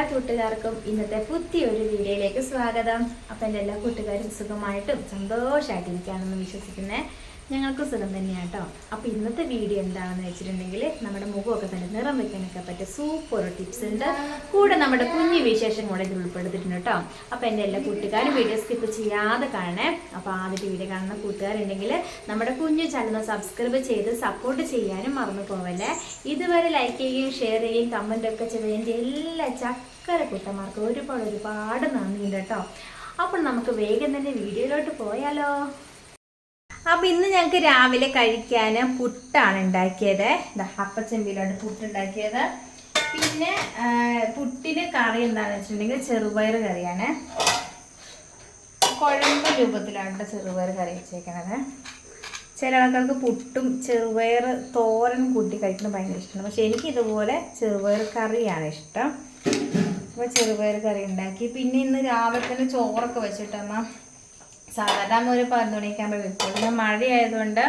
എല്ലാ കൂട്ടുകാർക്കും ഇന്നത്തെ പുതിയൊരു വീഡിയോയിലേക്ക് സ്വാഗതം. അപ്പം എന്റെ എല്ലാ കൂട്ടുകാരും സുഖമായിട്ടും സന്തോഷമായിട്ടിരിക്കുകയാണെന്ന് വിശ്വസിക്കുന്നേ. ഞങ്ങൾക്ക് സുഖം തന്നെയാണ് കേട്ടോ അപ്പോൾ ഇന്നത്തെ വീഡിയോ എന്താണെന്ന് വെച്ചിട്ടുണ്ടെങ്കിൽ നമ്മുടെ മുഖമൊക്കെ തന്നെ നിറം വെക്കാനൊക്കെ പറ്റിയ സൂപ്പർ ടിപ്സ് ഉണ്ട്. കൂടെ നമ്മുടെ കുഞ്ഞു വിശേഷം കൂടെ ഇതിൽ ഉൾപ്പെടുത്തിയിട്ടുണ്ട് കേട്ടോ അപ്പോൾ എന്റെ എല്ലാ കൂട്ടുകാരും വീഡിയോ സ്കിപ്പ് ചെയ്യാതെ കാണണേ. അപ്പോൾ ആദ്യത്തെ വീഡിയോ കാണുന്ന കൂട്ടുകാരുണ്ടെങ്കിൽ നമ്മുടെ കുഞ്ഞു ചാനൽ സബ്സ്ക്രൈബ് ചെയ്ത് സപ്പോർട്ട് ചെയ്യാനും മറന്നു പോവല്ലേ. ഇതുവരെ ലൈക്ക് ചെയ്യുകയും ഷെയർ ചെയ്യുകയും കമന്റ് ഒക്കെ എന്റെ എല്ലാ ചക്കര കൂട്ടന്മാർക്കും ഒരുപാട് ഒരുപാട് നന്ദിയുണ്ട് കേട്ടോ അപ്പോൾ നമുക്ക് വേഗം തന്നെ വീഡിയോയിലോട്ട് പോയാലോ. അപ്പോൾ ഇന്ന് ഞങ്ങൾക്ക് രാവിലെ കഴിക്കാൻ പുട്ടാണ് ഉണ്ടാക്കിയത്. ഇതാ പുട്ട് ഉണ്ടാക്കിയത്. പിന്നെ പുട്ടിന് കറി എന്താണെന്ന് വെച്ചിട്ടുണ്ടെങ്കിൽ ചെറുപയർ കറിയാണ്. കുഴമ്പ് രൂപത്തിലാണ് ചെറുപയർ കറി വെച്ചേക്കണത്. ചില ആൾക്കാർക്ക് പുട്ടും ചെറുപയർ തോരൻ കൂട്ടി കഴിക്കുന്നത് ഭയങ്കര ഇഷ്ടമാണ്. പക്ഷെ എനിക്ക് ഇതുപോലെ ചെറുപയർ കറിയാണ് ഇഷ്ടം. അപ്പോൾ ചെറുപയർ കറി ഉണ്ടാക്കി. പിന്നെ ഇന്ന് രാവിലെ തന്നെ ചോറൊക്കെ വെച്ചിട്ടമ്മ സാധാരണ ഒരു പതിനൊന്ന് മണിയൊക്കെ വെക്കും പിന്നെ മഴയായതുകൊണ്ട്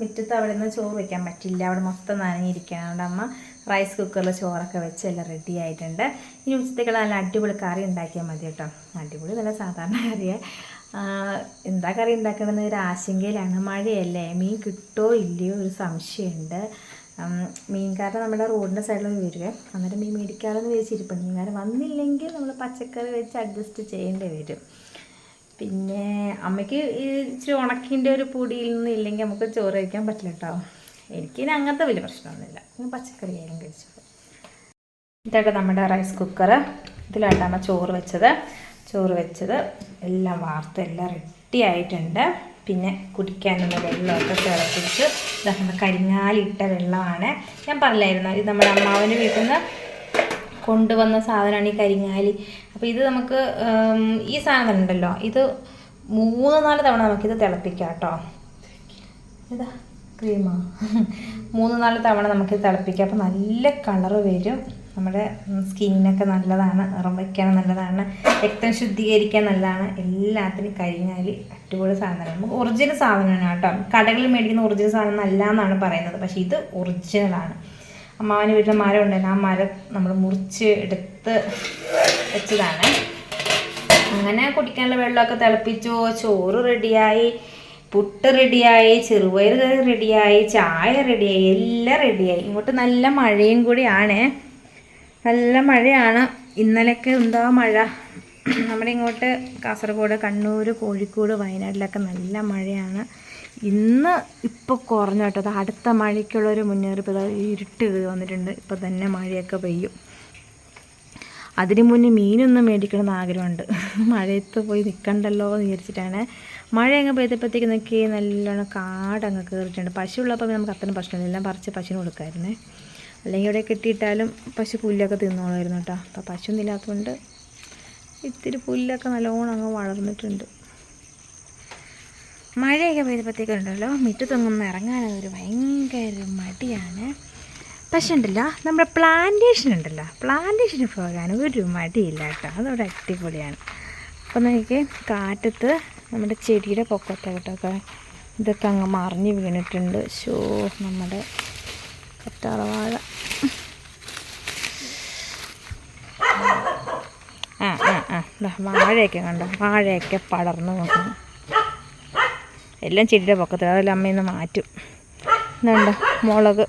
മുറ്റത്ത് അവിടെ നിന്ന് ചോറ് വെക്കാൻ പറ്റില്ല. അവിടെ മൊത്തം നനഞ്ഞിരിക്കുകയാണ്. അതുകൊണ്ട് അമ്മ റൈസ് കുക്കറിൽ ചോറൊക്കെ വെച്ച് എല്ലാം റെഡി ആയിട്ടുണ്ട്. ഇനി ഉച്ചത്തേക്ക് നല്ല അടിപൊളി കറി ഉണ്ടാക്കിയാൽ മതി കേട്ടോ. അടിപൊളി നല്ല സാധാരണ കറിയെ. എന്താ കറി ഉണ്ടാക്കണമെന്ന് ഒരു ആശങ്കയിലാണ്. മഴയല്ലേ? മീൻ കിട്ടോ ഇല്ലയോ ഒരു സംശയമുണ്ട്. മീൻകാരൻ നമ്മുടെ റോഡിന്റെ സൈഡിൽ വരുവേ അന്നേരം മീൻ മേടിക്കാറെന്ന് വിചാരിച്ചിരിപ്പുണ്ട്. മീൻകാരൻ വന്നില്ലെങ്കിൽ നമ്മൾ പച്ചക്കറി വെച്ച് അഡ്ജസ്റ്റ് ചെയ്യേണ്ടി വരും. പിന്നെ അമ്മയ്ക്ക് ഇച്ചിരി ഉണക്കിന്റെ ഒരു പൊടിയിൽ നിന്ന് ഇല്ലെങ്കിൽ നമുക്ക് ചോറ് കഴിക്കാൻ പറ്റില്ല കേട്ടോ. എനിക്കിനി അങ്ങനത്തെ വലിയ പ്രശ്നമൊന്നുമില്ല. പച്ചക്കറി ആയാലും കഴിച്ചു ഇതായിട്ട് നമ്മുടെ റൈസ് കുക്കർ ഇതിലായിട്ടാണ് ചോറ് വെച്ചത്. ചോറ് വെച്ചത് എല്ലാം വാർത്ത് എല്ലാം റെഡി ആയിട്ടുണ്ട്. പിന്നെ കുടിക്കാനുള്ള വെള്ളമൊക്കെ തിളപ്പിച്ച് ഇതാ നമ്മുടെ കരിങ്ങാലിട്ട വെള്ളമാണ്. ഞാൻ പറഞ്ഞില്ലായിരുന്നു? ഇത് നമ്മുടെ അമ്മാവന് വീട്ടിൽ നിന്ന് കൊണ്ടുവന്ന സാധനമാണ് ഈ കരിങ്ങാലി. അപ്പോൾ ഇത് നമുക്ക് ഈ സാധനം ഉണ്ടല്ലോ. ഇത് മൂന്ന് നാല് തവണ നമുക്കിത് തിളപ്പിക്കാം കേട്ടോ. ഇതാ ക്രീമാ മൂന്ന് നാല് തവണ നമുക്ക് തിളപ്പിക്കാം. അപ്പോൾ നല്ല കളറ് വരും. നമ്മുടെ സ്കിന്നിനൊക്കെ നല്ലതാണ്. നിറം വയ്ക്കാൻ നല്ലതാണ്. രക്തം ശുദ്ധീകരിക്കാൻ നല്ലതാണ്. എല്ലാത്തിനും കഴിഞ്ഞാൽ അടിപൊളി സാധനമാണ്. നമുക്ക് ഒറിജിനൽ സാധനമാണ് കേട്ടോ. കടകളിൽ മേടിക്കുന്ന ഒറിജിനൽ സാധനം അല്ല എന്നാണ് പറയുന്നത്. പക്ഷേ ഇത് ഒറിജിനലാണ് അമ്മാവന് വീട്ടിൽ മരം ഉണ്ടായിരുന്നു ആ മരം നമ്മൾ മുറിച്ച് എടുത്ത് വെച്ചതാണ്. അങ്ങനെ കുടിക്കാനുള്ള വെള്ളമൊക്കെ തിളപ്പിച്ചു ചോറ് റെഡിയായി പുട്ട് റെഡിയായി ചെറുപയർ കറി റെഡിയായി ചായ റെഡിയായി എല്ലാം റെഡിയായി. ഇങ്ങോട്ട് നല്ല മഴയും കൂടിയാണ്. നല്ല മഴയാണ്. ഇന്നലെയൊക്കെ എന്താ മഴ. നമ്മുടെ ഇങ്ങോട്ട് കാസർഗോഡ് കണ്ണൂർ കോഴിക്കോട് വയനാട്ടിലൊക്കെ നല്ല മഴയാണ്. ഇന്ന് ഇപ്പോൾ കുറഞ്ഞു കേട്ടോ. അത് അടുത്ത മഴയ്ക്കുള്ളൊരു മുന്നറിയിപ്പ് അത് ഇരുട്ട് വന്നിട്ടുണ്ട്. ഇപ്പോൾ തന്നെ മഴയൊക്കെ പെയ്യും. അതിന് മുന്നേ മീനൊന്നും മേടിക്കണമെന്ന് ആഗ്രഹമുണ്ട്. മഴയത്ത് പോയി നിൽക്കണ്ടല്ലോ എന്ന് വിചാരിച്ചിട്ടാണ്. മഴ അങ്ങ് പെയ്തപ്പോഴത്തേക്ക് നോക്കി നല്ലോണം കാടങ്ങ് കയറിയിട്ടുണ്ട് പശു ഉള്ളപ്പോൾ നമുക്ക് അത്രയും പ്രശ്നമില്ല എല്ലാം പറിച്ച് പശുവിന് കൊടുക്കായിരുന്നേ. അല്ലെങ്കിൽ ഇവിടെ കെട്ടിയിട്ടാലും പശു പുല്ലൊക്കെ തിന്നോളായിരുന്നു കേട്ടോ. അപ്പോൾ ഒന്നും ഇല്ലാത്തതുകൊണ്ട് ഇത്തിരി പുല്ലൊക്കെ നല്ലോണം അങ്ങ് വളർന്നിട്ടുണ്ട്. മഴയൊക്കെ പെയ്തപ്പോഴത്തേക്കുണ്ടല്ലോ മുറ്റത്തൊന്നും ഇറങ്ങാൻ ഒരു ഭയങ്കര മടിയാണ്. പക്ഷേ ഉണ്ടല്ലോ നമ്മുടെ പ്ലാന്റേഷൻ ഉണ്ടല്ലോ പ്ലാന്റേഷന് പോകാൻ ഒരു മടിയില്ല കേട്ടോ അതവിടെ അടിപൊളിയാണ്. അപ്പോൾ നമുക്ക് കാറ്റത്ത് നമ്മുടെ ചെടിയുടെ പൊക്കത്തോട്ടൊക്കെ ഇതൊക്കെ അങ്ങ് മറിഞ്ഞ് വീണിട്ടുണ്ട്. ഷോ നമ്മുടെ കറ്റാറവാഴ ആ ആ ആ വാഴയൊക്കെ കണ്ടോ വാഴയൊക്കെ പടർന്നു നോക്കുന്നു എല്ലാം ചെടിയുടെ പൊക്കത്തിൽ അതെല്ലാം അമ്മയിന്ന് മാറ്റും. എന്നുണ്ട് മുളക്.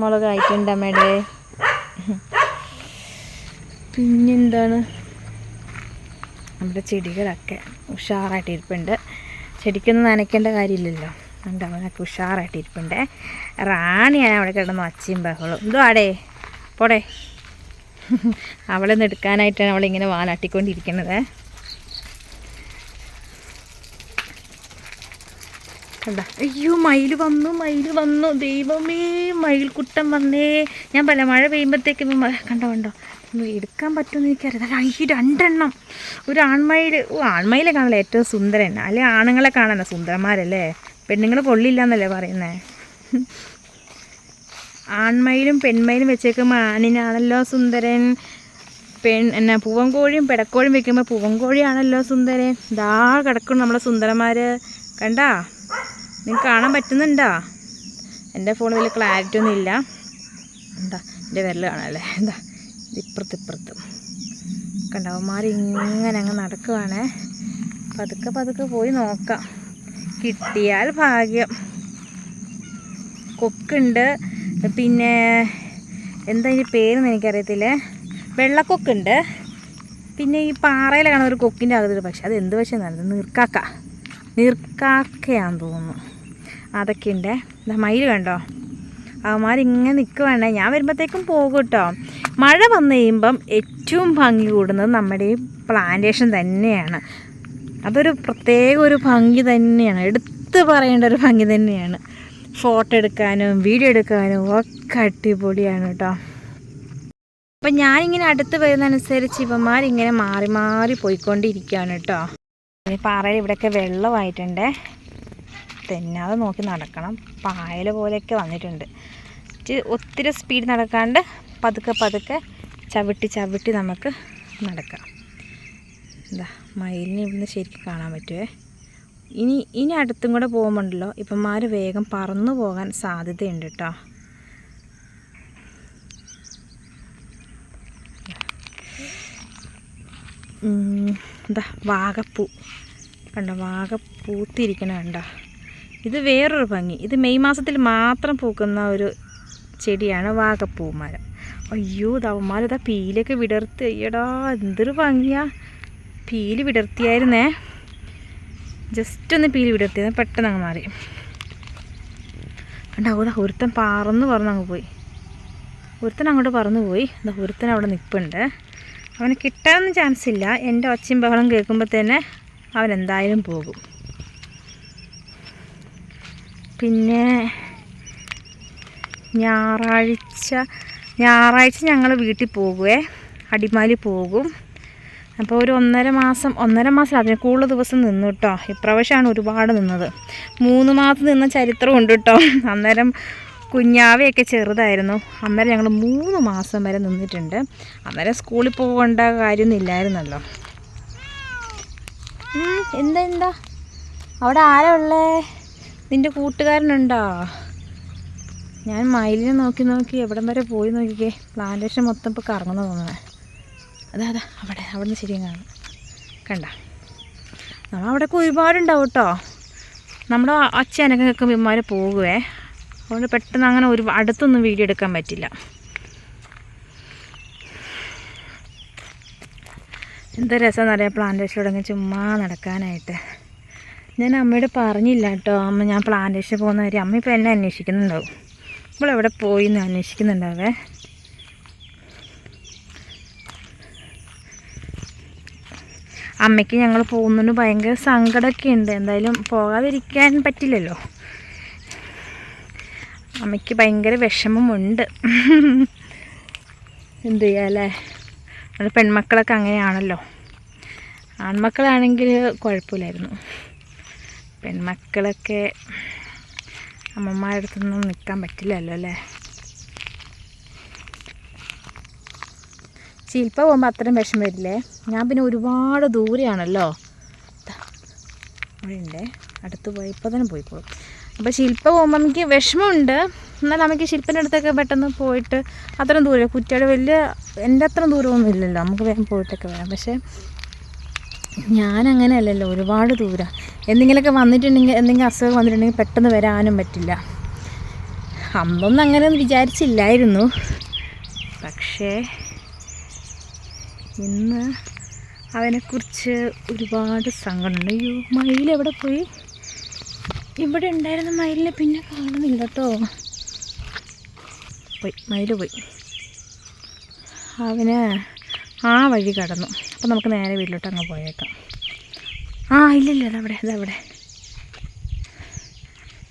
മുളക് ആയിട്ടുണ്ട് അമ്മയുടെ. പിന്നെന്താണ്? നമ്മുടെ ചെടികളൊക്കെ ഉഷാറായിട്ട് ഇരിപ്പുണ്ട് ചെടിക്കൊന്നും നനയ്ക്കേണ്ട കാര്യമില്ലല്ലോ. ഉണ്ട് അവനൊക്കെ ഉഷാറായിട്ട് ഇരിപ്പുണ്ട് റാണിയാണ് അവിടെ കിടന്ന് ഒച്ചയും ബഹളും എന്തോ ആടേ? പോടെ. അവളെ എടുക്കാനായിട്ടാണ് അവളിങ്ങനെ വാലാട്ടിക്കൊണ്ടിരിക്കുന്നത് കണ്ട. അയ്യോ മയിൽ വന്നു മയിൽ വന്നു. ദൈവമേ മയിൽക്കുട്ടൻ വന്നേ. ഞാൻ പല മഴ പെയ്യുമ്പോഴത്തേക്ക് കണ്ടോ കണ്ടോ? എടുക്കാൻ പറ്റുമെന്ന് എനിക്കറിയാം ഈ രണ്ടെണ്ണം. ഒരു ആൺമയിൽ ആൺമയിലെ കാണല്ലേ ഏറ്റവും സുന്ദരൻ? അല്ലെ ആണുങ്ങളെ കാണാന സുന്ദരന്മാരല്ലേ? പെണ്ണുങ്ങൾ കൊള്ളില്ല എന്നല്ലേ പറയുന്നത് ആൺമയിലും പെൺമയിലും വെച്ചേക്കുമ്പോൾ ആണിനാണല്ലോ സുന്ദരൻ. പെൺ എന്നാ പൂവൻകോഴിയും പെടക്കോഴിയും വെക്കുമ്പോൾ പൂവൻകോഴിയാണല്ലോ സുന്ദരൻ. ദാ കിടക്കുന്നു നമ്മളെ സുന്ദരന്മാർ കണ്ടാ? നിങ്ങൾക്ക് കാണാൻ പറ്റുന്നുണ്ടോ? എന്റെ ഫോണിൽ വലിയ ക്ലാരിറ്റി ഒന്നും ഇല്ല. എന്താ എന്റെ വിരൽ കാണാമല്ലേ എന്താ ഇപ്പുറത്ത് ഇപ്പുറത്ത്. കണ്ടവന്മാർ ഇങ്ങനെ അങ്ങ് നടക്കുവാണേ. പതുക്കെ പതുക്കെ പോയി നോക്കാം. കിട്ടിയാൽ ഭാഗ്യം. കൊക്കുണ്ട്. പിന്നെ എന്താ ഇതിന്റെ പേരെന്ന് എനിക്കറിയത്തില്ലേ? വെള്ളക്കൊക്കുണ്ട്. പിന്നെ ഈ പാറയിൽ കാണുന്ന ഒരു കൊക്കിന്റെ അകത്തൊരു പക്ഷെ അത് എന്ത് പക്ഷേ നല്ലത് നീർക്കാക്ക. നീർക്കാക്കയാന്ന് തോന്നുന്നു. അതൊക്കെ ഉണ്ട് എന്താ മയിൽ കണ്ടോ? അവന്മാരിങ്ങനെ നിൽക്കുവാണേ ഞാൻ വരുമ്പോഴത്തേക്കും പോകും കേട്ടോ മഴ വന്നു കഴിയുമ്പം ഏറ്റവും ഭംഗി കൂടുന്നത് നമ്മുടെ ഈ പ്ലാന്റേഷൻ തന്നെയാണ്. അതൊരു പ്രത്യേക ഒരു ഭംഗി തന്നെയാണ്. എടുത്തു പറയേണ്ട ഒരു ഭംഗി തന്നെയാണ്. ഫോട്ടോ എടുക്കാനും വീഡിയോ എടുക്കാനും ഒക്കെ അടിപൊളിയാണ് കേട്ടോ അപ്പം ഞാനിങ്ങനെ അടുത്ത് വരുന്നതനുസരിച്ച് ഇവന്മാരിങ്ങനെ മാറി മാറി പോയിക്കൊണ്ടിരിക്കുകയാണ് കേട്ടോ പാറയിൽ ഇവിടെയൊക്കെ വെള്ളമായിട്ടുണ്ട്. തെന്നാതെ നോക്കി നടക്കണം. പായൽ പോലെയൊക്കെ വന്നിട്ടുണ്ട്. ഒത്തിരി സ്പീഡ് നടക്കാണ്ട് പതുക്കെ പതുക്കെ ചവിട്ടി ചവിട്ടി നമുക്ക് നടക്കാം. എന്താ മയിലിനെ ഇവിടുന്ന് ശരിക്കും കാണാൻ പറ്റുമേ ഇനി ഇനി അടുത്തും കൂടെ പോകുമ്പോണ്ടല്ലോ ഇപ്പന്മാർ വേഗം പറന്നു പോകാൻ സാധ്യതയുണ്ട് കേട്ടോ എന്താ വാഗപ്പൂ. കണ്ടോ വാഗ പൂത്തിരിക്കണ കണ്ടോ. ഇത് വേറൊരു ഭംഗി. ഇത് മെയ് മാസത്തിൽ മാത്രം പൂക്കുന്ന ഒരു ചെടിയാണ് വാഗപ്പൂ മരം അയ്യോ ദവന്മാർ ഇതാ പീലൊക്കെ വിടർത്തി. അയ്യടാ എന്തൊരു ഭംഗിയാ. പീൽ വിടർത്തിയായിരുന്നേ. ജസ്റ്റ് ഒന്ന് പീൽ വിടർത്തിയത് പെട്ടെന്ന് അങ്ങ് മാറി. ദാ ഒരുത്തൻ പറന്ന് പറന്ന് അങ്ങ് പോയി. ഒരുത്തൻ അങ്ങോട്ട് പറന്നു പോയി. എന്താ ഒരുത്തൻ അവിടെ നിൽപ്പുണ്ട് അവന് കിട്ടാനൊന്നും ചാൻസ് ഇല്ല. എന്റെ ഒച്ചയും ബഹളം കേൾക്കുമ്പോൾ തന്നെ അവൻ എന്തായാലും പോകും. പിന്നെ ഞായറാഴ്ച ഞായറാഴ്ച ഞങ്ങൾ വീട്ടിൽ പോകുവേ അടിമാലി പോകും. അപ്പോൾ ഒരു ഒന്നര മാസം ഒന്നര മാസം അതിന് കൂടുതൽ ദിവസം നിന്നു കേട്ടോ ഇപ്രാവശ്യമാണ് ഒരുപാട് നിന്നത്. മൂന്ന് മാസം നിന്ന ചരിത്രമുണ്ട് കേട്ടോ അന്നേരം കുഞ്ഞാവയൊക്കെ ചെറുതായിരുന്നു. അന്നേരം ഞങ്ങൾ മൂന്ന് മാസം വരെ നിന്നിട്ടുണ്ട്. അന്നേരം സ്കൂളിൽ പോകേണ്ട കാര്യമൊന്നും ഇല്ലായിരുന്നല്ലോ. എന്താ എന്താ? അവിടെ ആരാ ഉള്ളേ? നിന്റെ കൂട്ടുകാരനുണ്ടോ? ഞാൻ മയിലിനെ നോക്കി നോക്കി എവിടം വരെ പോയി നോക്കിക്കേ. പ്ലാന്റേഷൻ മൊത്തം ഇപ്പോൾ കറങ്ങുന്നു തോന്നുന്നത് അതാ അതാ അവിടെ അവിടെ നിന്ന് ശരിയും കാണും. കണ്ട? നമ്മൾ അവിടെയൊക്കെ ഒരുപാടുണ്ടാവും കേട്ടോ. നമ്മുടെ അച്ഛനൊക്കെ നിൽക്കുമ്പോൾ ഇമാർ പോകുവേ അതുകൊണ്ട് പെട്ടെന്ന് അങ്ങനെ ഒരു അടുത്തൊന്നും വീഡിയോ എടുക്കാൻ പറ്റില്ല. എന്ത് രസം അറിയാം പ്ലാന്റേഷനിലൂടെ അങ്ങ് ചുമ്മാ നടക്കാനായിട്ട്. ഞാൻ അമ്മയോട് പറഞ്ഞില്ല കേട്ടോ. അമ്മ ഞാൻ പ്ലാന്റേഷൻ പോകുന്ന കാര്യം. അമ്മ ഇപ്പോൾ എന്നെ അന്വേഷിക്കുന്നുണ്ടാവും. നമ്മളെവിടെ പോയി എന്ന് അന്വേഷിക്കുന്നുണ്ടാവേ. അമ്മയ്ക്ക് ഞങ്ങൾ പോകുന്നതിന് ഭയങ്കര സങ്കടമൊക്കെ ഉണ്ട്. എന്തായാലും പോകാതിരിക്കാൻ പറ്റില്ലല്ലോ. അമ്മയ്ക്ക് ഭയങ്കര വിഷമമുണ്ട്. എന്ത് ചെയ്യാല്ലേ നമ്മുടെ പെൺമക്കളൊക്കെ അങ്ങനെയാണല്ലോ. ആൺമക്കളാണെങ്കിൽ കുഴപ്പമില്ലായിരുന്നു. പെൺമക്കളൊക്കെ അമ്മമാരുടെ അടുത്തൊന്നും നിൽക്കാൻ പറ്റില്ലല്ലോ അല്ലേ? ശില്പ പോകുമ്പോൾ അത്രയും വിഷം വരില്ലേ? ഞാൻ പിന്നെ ഒരുപാട് ദൂരെയാണല്ലോ. അവിടെ അടുത്ത് പോയി ഇപ്പോൾ തന്നെ പോയിക്കോളും. അപ്പോൾ ശില്പ പോകുമ്പോൾ എനിക്ക് വിഷമമുണ്ട്. എന്നാൽ നമുക്ക് ശില്പന്റെ അടുത്തൊക്കെ പെട്ടെന്ന് പോയിട്ട് അത്രയും ദൂരം കുറ്റിയുടെ വലിയ എന്റെ അത്രയും ദൂരമൊന്നും ഇല്ലല്ലോ. നമുക്ക് വേഗം പോയിട്ടൊക്കെ വരാം. പക്ഷേ ഞാൻ അല്ലല്ലോ ഒരുപാട് ദൂരം. എന്തെങ്കിലുമൊക്കെ വന്നിട്ടുണ്ടെങ്കിൽ എന്തെങ്കിലും അസുഖം വന്നിട്ടുണ്ടെങ്കിൽ പെട്ടെന്ന് വരാനും പറ്റില്ല. അന്നൊന്നും അങ്ങനെയൊന്നും വിചാരിച്ചില്ലായിരുന്നു. പക്ഷേ ഇന്ന് അവനെക്കുറിച്ച് ഒരുപാട് സങ്കടമുണ്ട്. അയ്യോ മയിൽ എവിടെ പോയി? ഇവിടെ ഉണ്ടായിരുന്ന മയിലിനെ പിന്നെ കാണുന്നില്ല കേട്ടോ പോയി മയിൽ പോയി. അവന് ആ വഴി കടന്നു. അപ്പം നമുക്ക് നേരെ വീട്ടിലോട്ട് അങ്ങ് പോയേക്കാം. ആ ഇല്ലില്ല അതവിടെ അതവിടെ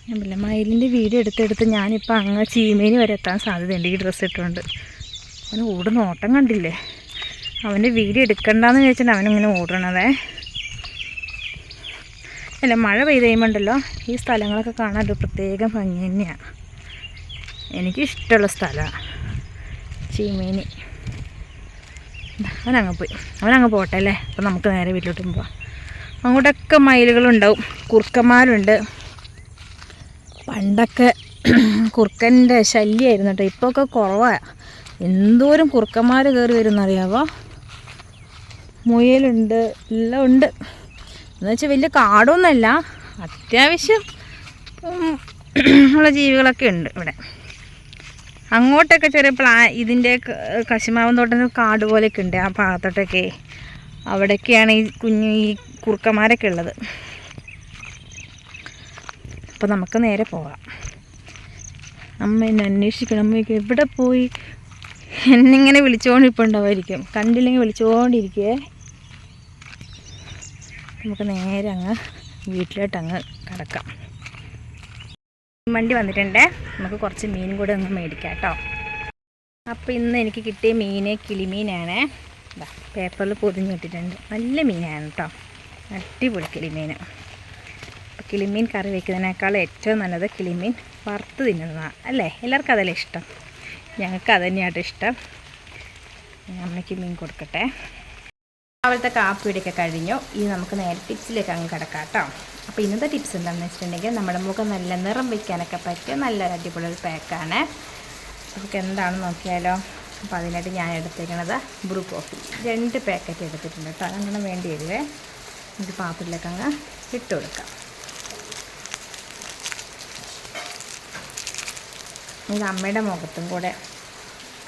ഞാൻ പിന്നെ മയിലിന്റെ വീഡിയോ എടുത്തെടുത്ത് ഞാനിപ്പോൾ അങ്ങ് ചീമേനി വരെ എത്താൻ സാധ്യതയുണ്ട് ഈ ഡ്രസ്സ് ഇട്ടുകൊണ്ട് അവന് ഓടുന്ന ഓട്ടം കണ്ടില്ലേ? അവന്റെ വീഡിയോ എടുക്കണ്ടെന്ന് ചോദിച്ചിട്ട് അവനിങ്ങനെ ഓടണതേ. അല്ല മഴ പെയ്ത് കഴിയുമ്പോണ്ടല്ലോ ഈ സ്ഥലങ്ങളൊക്കെ കാണാൻ ഒരു പ്രത്യേക ഭംഗി തന്നെയാണ് എനിക്കിഷ്ടമുള്ള സ്ഥലമാണ് ചീമേനി. അവനങ്ങ് പോയി. അവനങ്ങ് പോട്ടെ അല്ലേ? അപ്പം നമുക്ക് നേരെ വീട്ടിലോട്ടും പോവാം. അങ്ങോട്ടൊക്കെ മയിലുകളുണ്ടാവും. കുറുക്കന്മാരുണ്ട്. പണ്ടൊക്കെ കുറുക്കന്റെ ശല്യമായിരുന്നു കേട്ടോ. ഇപ്പോൾ ഒക്കെ കുറവാണ് എന്തോരം കുറുക്കന്മാർ കയറി വരുന്നറിയാവോ? മുയലുണ്ട് എല്ലാം ഉണ്ട്. എന്ന് വെച്ചാൽ വലിയ കാടൊന്നുമല്ല. അത്യാവശ്യം ഉള്ള ജീവികളൊക്കെ ഉണ്ട് ഇവിടെ. അങ്ങോട്ടൊക്കെ ചെറിയ പ്ലാ ഇതിന്റെ കശുമാവൻ തോട്ടം കാട് പോലെയൊക്കെ ഉണ്ട് ആ ഭാഗത്തോട്ടൊക്കെ. അവിടെയൊക്കെയാണ് ഈ കുഞ്ഞു ഈ കുറുക്കന്മാരൊക്കെ ഉള്ളത്. അപ്പോൾ നമുക്ക് നേരെ പോകാം അമ്മ എന്നെ അന്വേഷിക്കണം. അമ്മയ്ക്ക് എവിടെ പോയി? എന്നിങ്ങനെ വിളിച്ചുകൊണ്ടിരിപ്പുണ്ടാവുമായിരിക്കും കണ്ടില്ലെങ്കിൽ വിളിച്ചുകൊണ്ടിരിക്കേ നമുക്ക് നേരെ അങ്ങ് വീട്ടിലോട്ട് അങ്ങ് കിടക്കാം. വണ്ടി വന്നിട്ടുണ്ട്. നമുക്ക് കുറച്ച് മീൻ കൂടെ ഒന്ന് മേടിക്കാം കേട്ടോ. അപ്പോൾ ഇന്ന് എനിക്ക് കിട്ടിയ മീൻ കിളിമീനാണ്. പേപ്പറിൽ പൊതിഞ്ഞ് ഇട്ടിട്ടുണ്ട്. നല്ല മീനാണ് കേട്ടോ അടിപൊളി കിളിമീൻ കിളിമീൻ കറി വയ്ക്കുന്നതിനേക്കാൾ ഏറ്റവും നല്ലത് കിളിമീൻ വറുത്ത് തിന്നുന്നതാണ് അല്ലേ? എല്ലാവർക്കും അതല്ലേ ഇഷ്ടം? ഞങ്ങൾക്ക് അതന്നെയാണ് ഇഷ്ടം. അമ്മയ്ക്ക് മീൻ കൊടുക്കട്ടെ. രാവിലത്തെ കാപ്പിയുടെയൊക്കെ കഴിഞ്ഞു. ഇനി നമുക്ക് നേരെ ടിപ്സിലേക്ക് അങ്ങ് കിടക്കാം കേട്ടോ അപ്പോൾ ഇന്നത്തെ ടിപ്സ് എന്താണെന്ന് വെച്ചിട്ടുണ്ടെങ്കിൽ നമ്മുടെ മുഖം നല്ല നിറം വയ്ക്കാനൊക്കെ പറ്റിയ നല്ല അടിപൊളി ഒരു പാക്കാണ് നമുക്ക് എന്താണെന്ന് നോക്കിയാലോ? അപ്പോൾ അതിനായിട്ട് ഞാൻ എടുത്തേക്കണത് ബ്രൂ കോഫി രണ്ട് പാക്കറ്റ് എടുത്തിട്ടുണ്ട് കേട്ടോ. അതങ്ങനെ വേണ്ടി വരുവേ? ഇത് പാത്രത്തിലേക്ക് അങ്ങ് ഇട്ട് കൊടുക്കാം. ഇത് അമ്മയുടെ മുഖത്തും കൂടെ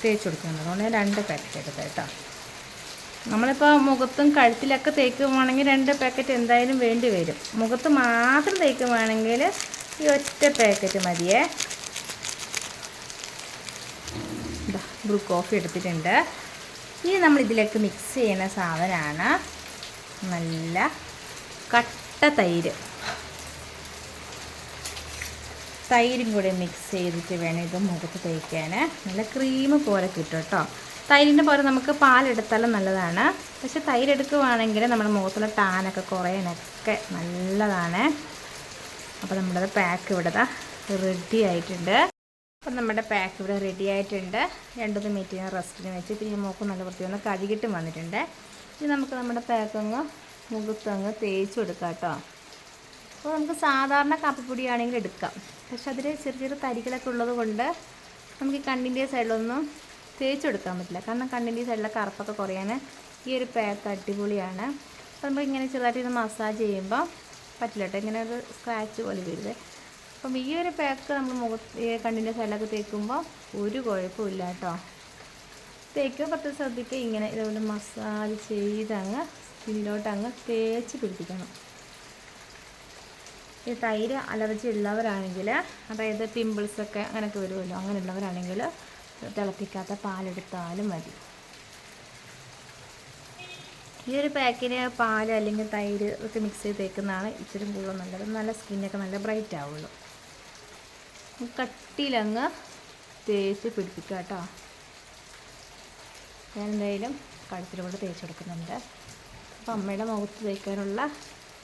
തേച്ച് കൊടുക്കുന്നത് അതുകൊണ്ട് രണ്ട് പാക്കറ്റ് എടുത്തേട്ടോ നമ്മളിപ്പോൾ മുഖത്തും കഴുത്തിലൊക്കെ തേക്കുവാണെങ്കിൽ രണ്ട് പാക്കറ്റ് എന്തായാലും വേണ്ടി വരും. മുഖത്ത് മാത്രം തേക്കുവാണെങ്കിൽ ഈ ഒറ്റ പാക്കറ്റ് മതിയേ. ബ്രൂ കോഫി എടുത്തിട്ടുണ്ട്. ഇനി നമ്മൾ ഇതിലേക്ക് മിക്സ് ചെയ്യുന്ന സാധനമാണ് നല്ല കട്ട തൈര്. തൈരും കൂടി മിക്സ് ചെയ്തിട്ട് വേണം ഇത് മുഖത്ത് തേക്കാൻ നല്ല ക്രീം പോലെ കിട്ടും കേട്ടോ. തൈരിന്റെ പോലെ നമുക്ക് പാലെടുത്താലും നല്ലതാണ്. പക്ഷേ തൈരെടുക്കുവാണെങ്കിൽ നമ്മുടെ മുഖത്തുള്ള ടാനൊക്കെ കുറയാനൊക്കെ നല്ലതാണ്. അപ്പോൾ നമ്മുടെ പാക്ക് ഇവിടെ റെഡി ആയിട്ടുണ്ട്. അപ്പം നമ്മുടെ പാക്ക് ഇവിടെ റെഡി ആയിട്ടുണ്ട്. രണ്ടൊന്ന് മിനിറ്റ് റെസ്റ്റിന് വെച്ച്. പിന്നെ മുഖം നല്ല വൃത്തി ഒന്ന് കഴുകിയിട്ടും വന്നിട്ടുണ്ട്. ഇനി നമുക്ക് നമ്മുടെ പാക്ക് അങ്ങ് മുഖത്ത് അങ്ങ് തേച്ച് കൊടുക്കാം കേട്ടോ. അപ്പോൾ നമുക്ക് സാധാരണ കാപ്പിപ്പൊടിയാണെങ്കിൽ എടുക്കാം. പക്ഷെ അതിൽ ചെറിയ ചെറിയ തരികളൊക്കെ ഉള്ളത് കൊണ്ട് നമുക്ക് കണ്ണിന്റെ സൈഡിലൊന്നും തേച്ചെടുക്കാൻ പറ്റില്ല. കാരണം കണ്ണിന്റെ സൈഡിലെ കറുപ്പൊക്കെ കുറയാൻ ഈ ഒരു പാക്ക് അടിപൊളിയാണ്. അപ്പോൾ നമ്മൾ ഇങ്ങനെ ചെറുതായിട്ട് ഇത് മസാജ് ചെയ്യുമ്പോൾ പറ്റില്ല കേട്ടോ ഇങ്ങനെ ഒരു സ്ക്രാച്ച് പോലെ വരുത് അപ്പം ഈ ഒരു പാക്ക് നമ്മൾ മുഖത്ത് ഈ കണ്ണിന്റെ സൈഡിലൊക്കെ തേക്കുമ്പോൾ ഒരു കുഴപ്പമില്ല കേട്ടോ തേക്കുമ്പോൾ പത്ത് ശ്രദ്ധിക്കുക. ഇങ്ങനെ ഇതുപോലെ മസാജ് ചെയ്ത് അങ്ങ് സ്കിന്നിലോട്ട് അങ്ങ് തേച്ച് പിടിപ്പിക്കണം. ഈ തൈര് അലർജി ഉള്ളവരാണെങ്കിൽ അതായത് പിമ്പിൾസൊക്കെ അങ്ങനെയൊക്കെ വരുമല്ലോ അങ്ങനെയുള്ളവരാണെങ്കിൽ തിളപ്പിക്കാത്ത പാലെടുത്താലും മതി. ഈ ഒരു പാക്കിന് പാൽ അല്ലെങ്കിൽ തൈര് ഒക്കെ മിക്സ് ചെയ്ത് തേക്കുന്നതാണ് ഇച്ചിരി കൂടുതൽ നല്ലത്. നല്ല സ്കിന്നൊക്കെ നല്ല ബ്രൈറ്റ് ആവുള്ളൂ. കട്ടിയിലങ്ങ് തേച്ച് പിടിപ്പിക്കുക കേട്ടോ. ഞാൻ എന്തായാലും കഴുത്തിൽ കൂടെ തേച്ച് കൊടുക്കുന്നുണ്ട്. അപ്പം അമ്മയുടെ മുഖത്ത് തേക്കാനുള്ള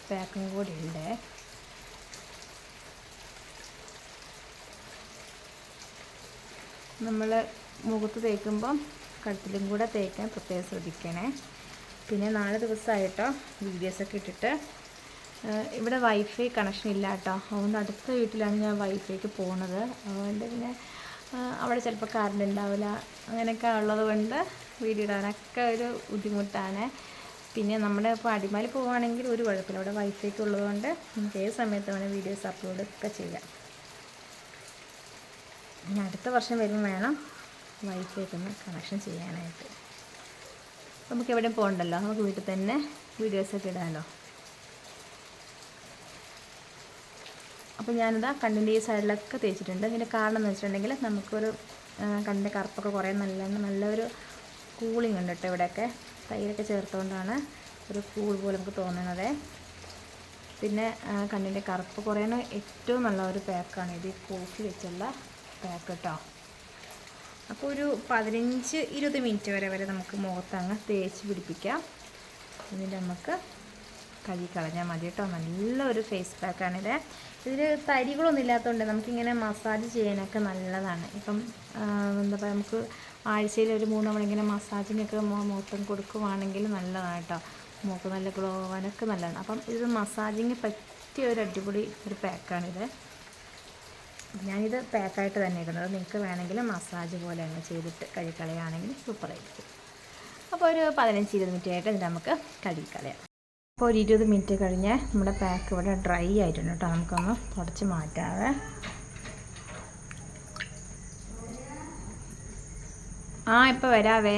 പാക്കും കൂടി ഉണ്ട്. നമ്മൾ മുഖത്ത് തേക്കുമ്പം കഴുത്തിലും കൂടെ തേക്കാൻ പ്രത്യേകം ശ്രദ്ധിക്കണേ. പിന്നെ നാല് ദിവസമായിട്ടോ വീഡിയോസൊക്കെ ഇട്ടിട്ട്. ഇവിടെ വൈഫൈ കണക്ഷൻ ഇല്ല കേട്ടോ. അതുകൊണ്ട് അടുത്ത വീട്ടിലാണ് ഞാൻ വൈഫൈക്ക് പോണത്. അതുകൊണ്ട് പിന്നെ അവിടെ ചിലപ്പോൾ കറണ്ട് ഉണ്ടാവില്ല. അങ്ങനെയൊക്കെ ഉള്ളത് കൊണ്ട് വീഡിയോ ഇടാനൊക്കെ ഒരു ബുദ്ധിമുട്ടാണ്. പിന്നെ നമ്മുടെ ഇപ്പോൾ അടിമാലി പോവുകയാണെങ്കിൽ ഒരു കുഴപ്പമില്ല. അവിടെ വൈഫൈക്ക് ഉള്ളതുകൊണ്ട് നമുക്ക് ഏത് സമയത്ത് വേണേൽ വീഡിയോസ് അപ്ലോഡ് ഒക്കെ ചെയ്യാം ഇനി അടുത്ത വർഷം വരുമ്പോൾ വേണം വൈഫൈക്ക് ഒന്ന് കണക്ഷൻ ചെയ്യാനായിട്ട്. നമുക്ക് എവിടെയും പോകണ്ടല്ലോ? നമുക്ക് വീട്ടിൽ തന്നെ വീഡിയോസൊക്കെ ഇടാമല്ലോ അപ്പോൾ ഞാനിതാ കണ്ണിന്റെ ഈ സൈഡിലൊക്കെ തേച്ചിട്ടുണ്ട്. ഇതിന്റെ കാരണം എന്ന് വെച്ചിട്ടുണ്ടെങ്കിൽ നമുക്കൊരു കണ്ണിന്റെ കറുപ്പൊക്കെ കുറേ നല്ല നല്ലൊരു കൂളിംഗ് ഉണ്ട് കേട്ടോ ഇവിടെയൊക്കെ. തൈരൊക്കെ ചേർത്തുകൊണ്ടാണ് ഒരു കൂൾ പോലെ നമുക്ക് തോന്നുന്നത്. പിന്നെ കണ്ണിന്റെ കറുപ്പ് കുറയാൻ ഏറ്റവും നല്ല ഒരു പാക്കാണ് ഇത് കോഫി വെച്ചുള്ള പാക്ക് കേട്ടോ അപ്പോൾ ഒരു പതിനഞ്ച് ഇരുപത് മിനിറ്റ് വരെ വരെ നമുക്ക് മുഖത്തങ്ങ് തേച്ച് പിടിപ്പിക്കാം. എന്നിട്ട് നമുക്ക് കഴുകി കളഞ്ഞാൽ മതി കേട്ടോ. നല്ലൊരു ഫേസ് പാക്കാണിത് ഇതിൽ തരികളൊന്നും ഇല്ലാത്തതുകൊണ്ട് നമുക്കിങ്ങനെ മസാജ് ചെയ്യാനൊക്കെ നല്ലതാണ്. ഇപ്പം എന്താ പറയുക നമുക്ക് ആഴ്ചയിൽ ഒരു മൂന്ന് തവണ മസാജിങ്ങൊക്കെ മുഖത്തും കൊടുക്കുവാണെങ്കിൽ നല്ലതാണ് കേട്ടോ. മുഖം നല്ല ഗ്ലോ ആവാനൊക്കെ നല്ലതാണ്. അപ്പം ഇത് മസാജിങ് പറ്റിയ ഒരു അടിപൊളി ഒരു പാക്കാണിത് ഞാനിത് പാക്കായിട്ട് തന്നെ ഇടുന്നത്. നിങ്ങൾക്ക് വേണമെങ്കിൽ മസാജ് പോലെ അങ്ങ് ചെയ്തിട്ട് കഴിക്കളയാണെങ്കിൽ സൂപ്പറായിരിക്കും അപ്പോൾ ഒരു പതിനഞ്ച് ഇരുപത് മിനിറ്റ് ആയിട്ട് നമുക്ക് കഴുകിക്കളയാം. അപ്പോൾ ഒരു ഇരുപത് മിനിറ്റ് കഴിഞ്ഞ് നമ്മുടെ പാക്ക് ഇവിടെ ഡ്രൈ ആയിട്ടുണ്ട് കേട്ടോ. നമുക്കൊന്ന് തുടച്ച് മാറ്റാതെ ആ ഇപ്പോൾ വരാവേ.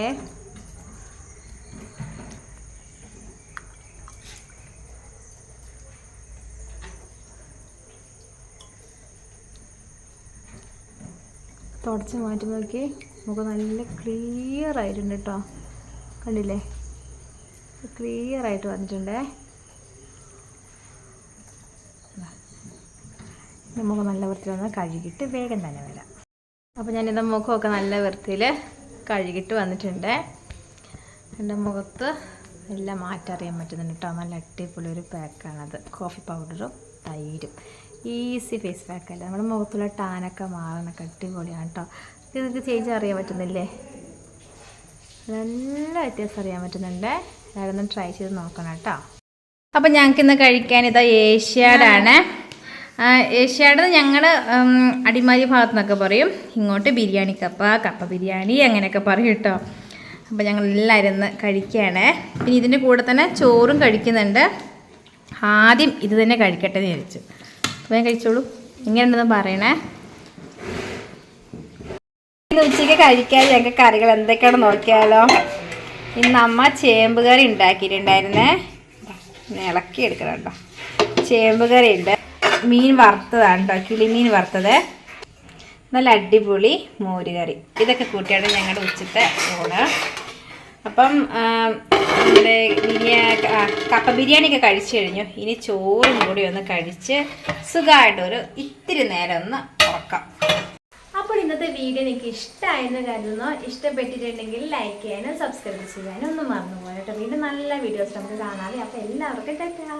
തുടച്ച് മാറ്റി നോക്കി. നമുക്ക് നല്ല ക്ലിയർ ആയിട്ടുണ്ട് കേട്ടോ കണ്ടില്ലേ? ക്ലിയർ ആയിട്ട് വന്നിട്ടുണ്ടേ. നമുക്ക് നല്ല വൃത്തിയിൽ ഒന്ന് കഴുകിയിട്ട് വേഗം തന്നെ വരാം. അപ്പോൾ ഞാനിത് മുഖമൊക്കെ നല്ല വൃത്തിയിൽ കഴുകിയിട്ട് വന്നിട്ടുണ്ട്. എന്റെ മുഖത്ത് എല്ലാം മാറ്ററിയാൻ പറ്റുന്നുണ്ട് കേട്ടോ നല്ല അടിപൊളി ഒരു പാക്കാണത് കോഫി പൗഡറും തൈരും. ഈസി ഫേസ് പാക്കല്ല. നമ്മുടെ മുഖത്തുള്ള ടാനൊക്കെ മാറണൊക്കെ അടിപൊളിയാണ് കേട്ടോ ഇത് നിങ്ങൾക്ക് ചേഞ്ച് അറിയാൻ പറ്റുന്നില്ലേ? നല്ല വ്യത്യാസം അറിയാൻ പറ്റുന്നുണ്ട്. എല്ലാവരും ട്രൈ ചെയ്ത് നോക്കണം കേട്ടോ അപ്പം ഞങ്ങൾക്ക് ഇന്ന് കഴിക്കാൻ ഇതാ ഏഷ്യാഡാണ് ഏഷ്യാഡ് ഞങ്ങൾ അടിമാലി ഭാഗത്ത് നിന്നൊക്കെ പറയും. ഇങ്ങോട്ട് ബിരിയാണി കപ്പ കപ്പ ബിരിയാണി അങ്ങനെയൊക്കെ പറയും കേട്ടോ അപ്പോൾ ഞങ്ങൾ എല്ലാവരും ഇന്ന് കഴിക്കുകയാണ് പിന്നെ ഇതിന്റെ കൂടെ തന്നെ ചോറും കഴിക്കുന്നുണ്ട്. ആദ്യം ഇത് തന്നെ കഴിക്കട്ടെ എന്ന് വിചാരിച്ചു. ഞാൻ കഴിച്ചോളൂ. ഇങ്ങനെയുണ്ടെന്ന് പറയണേ? ഉച്ചയ്ക്ക് കഴിക്കാൻ ഞങ്ങൾക്ക് കറികൾ എന്തൊക്കെയാണ് നോക്കിയാലോ. ഇന്ന് അമ്മ ചേമ്പ് കറി ഉണ്ടാക്കിയിട്ടുണ്ടായിരുന്നേ. ഇളക്കി എടുക്കണം ചേമ്പ് കറി ഉണ്ട്. മീൻ വറുത്തതാണ് കേട്ടോ. കിളിമീൻ വറുത്തത്. നല്ല അടിപൊളി മോര് കറി. ഇതൊക്കെ കൂട്ടിയാണ് ഞങ്ങളുടെ ഉച്ചത്തെ ഊണ്. അപ്പം നമ്മുടെ ബിരിയാണി കപ്പ കഴിച്ചു കഴിഞ്ഞു. ഇനി ചോറും കൂടി ഒന്ന് കഴിച്ച് സുഖമായിട്ടൊരു ഇത്തിരി നേരം ഒന്ന് ഉറക്കാം. അപ്പോൾ ഇന്നത്തെ വീഡിയോ നിങ്ങൾക്ക് ഇഷ്ടമായെന്ന് കരുതുന്നു. ഇഷ്ടപ്പെട്ടിട്ടുണ്ടെങ്കിൽ ലൈക്ക് ചെയ്യാനും സബ്സ്ക്രൈബ് ചെയ്യാനും ഒന്നും മറന്നു പോകട്ടോ വീണ്ടും നല്ല വീഡിയോസ് നമുക്ക് കാണാതെ അപ്പോൾ എല്ലാവർക്കും ടാറ്റാ.